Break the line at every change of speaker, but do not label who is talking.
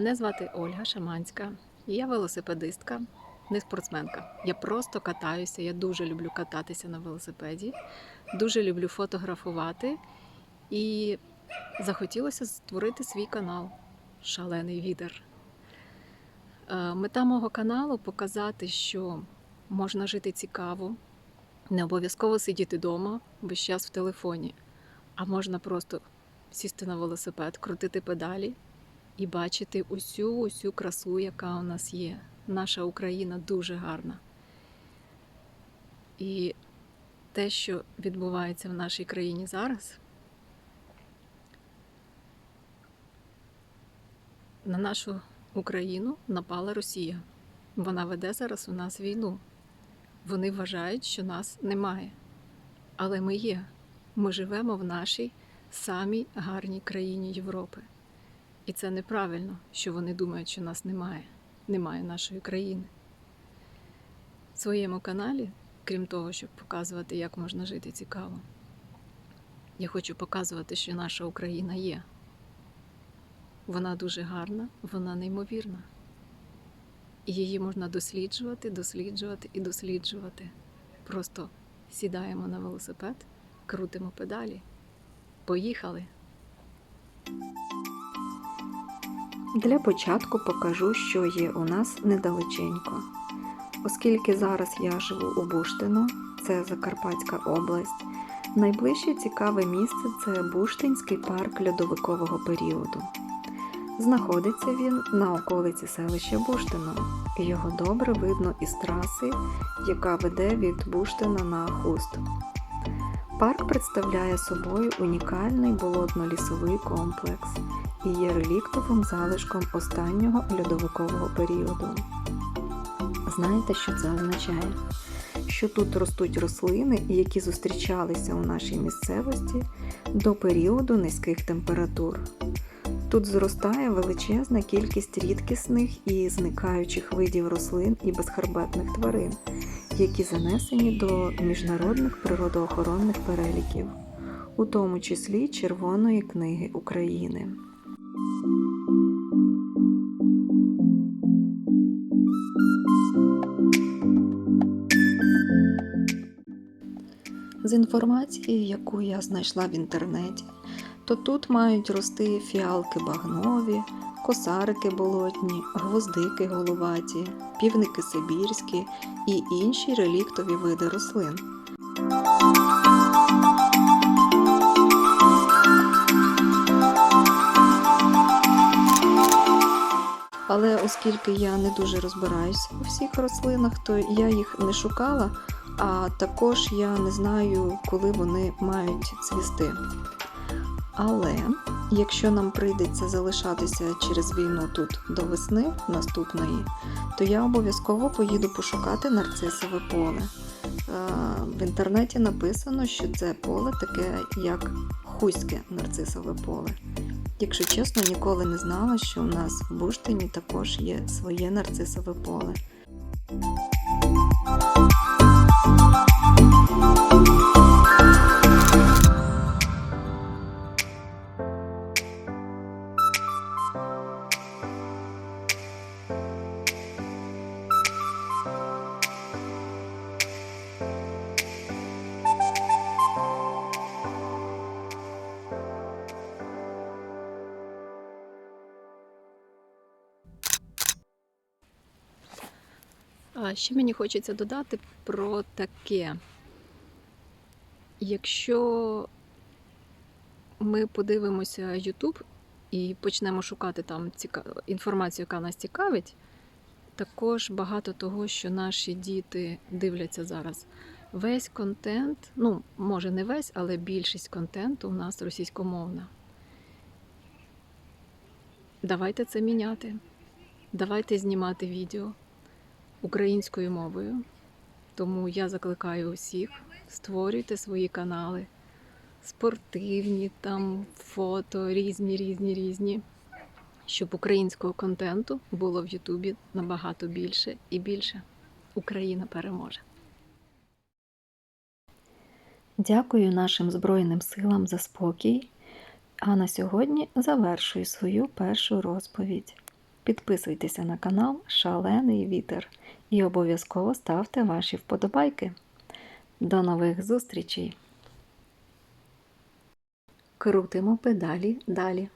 Мене звати Ольга Шаманська, і я велосипедистка, не спортсменка. Я просто катаюся. Я дуже люблю кататися на велосипеді, дуже люблю фотографувати і захотілося створити свій канал Шалений відер. Е, Мета мого каналу показати, що можна жити цікаво, не обов'язково сидіти вдома весь час в телефоні, а можна просто сісти на велосипед, крутити педалі і бачити усю усю красу, яка у нас є. Наша Україна дуже гарна. І те, що відбувається в нашій країні зараз, на нашу Україну напала Росія. Вона веде зараз у нас війну. Вони вважають, що нас немає. Але ми є. Ми живемо в нашій самій гарній країні Європи. І це неправильно, що вони думають, що нас немає, немає нашої країни. В своєму каналі, крім того, щоб показувати, як можна жити цікаво, я хочу показувати, що наша Україна є. Вона дуже гарна, вона неймовірна. І її можна досліджувати, досліджувати і досліджувати. Просто сідаємо на велосипед, крутимо педалі. Поїхали!
Для початку покажу, що є у нас недалеченько. Оскільки зараз я живу у Буштино, це Закарпатська область, найближче цікаве місце це Буштинський парк льодовикового періоду. Знаходиться він на околиці селища Буштино. Його добре видно із траси, яка веде від Буштина на Хуст. Парк представляє собою унікальний болотно-лісовий комплекс і є реліктовим залишком останнього льодовикового періоду. Знаєте, що це означає? Що тут ростуть рослини, які зустрічалися у нашій місцевості до періоду низьких температур. Тут зростає величезна кількість рідкісних і зникаючих видів рослин і безхарбетних тварин, які занесені до міжнародних природоохоронних переліків, у тому числі Червоної книги України. З інформації, яку я знайшла в інтернеті, то тут мають рости фіалки багнові, косарики болотні, гвоздики головаті, півники сибірські і інші реліктові види рослин. Але оскільки я не дуже розбираюся у всіх рослинах, то я їх не шукала, а також я не знаю, коли вони мають цвісти. Але якщо нам прийдеться залишатися через війну тут до весни наступної, то я обов'язково поїду пошукати нарцисове поле. Е, В інтернеті написано, що це поле таке, як хуське нарцисове поле. Якщо чесно, ніколи не знала, що у нас в Буштині також є своє нарцисове поле.
А ще мені хочеться додати про таке. Якщо ми подивимося YouTube і почнемо шукати там інформацію, яка нас цікавить, також багато того, що наші діти дивляться зараз. Весь контент, ну, може не весь, але більшість контенту у нас російськомовна. Давайте це міняти. Давайте знімати відео українською мовою. Тому я закликаю усіх, створюйте свої канали, спортивні, там фото, різні, різні, різні, щоб українського контенту було в Ютубі набагато більше і більше. Україна переможе.
Дякую нашим Збройним силам за спокій. А на сьогодні завершую свою першу розповідь. Підписуйтеся на канал Шалений Вітер і обов'язково ставте ваші вподобайки. До нових зустрічей! Крутимо педалі далі.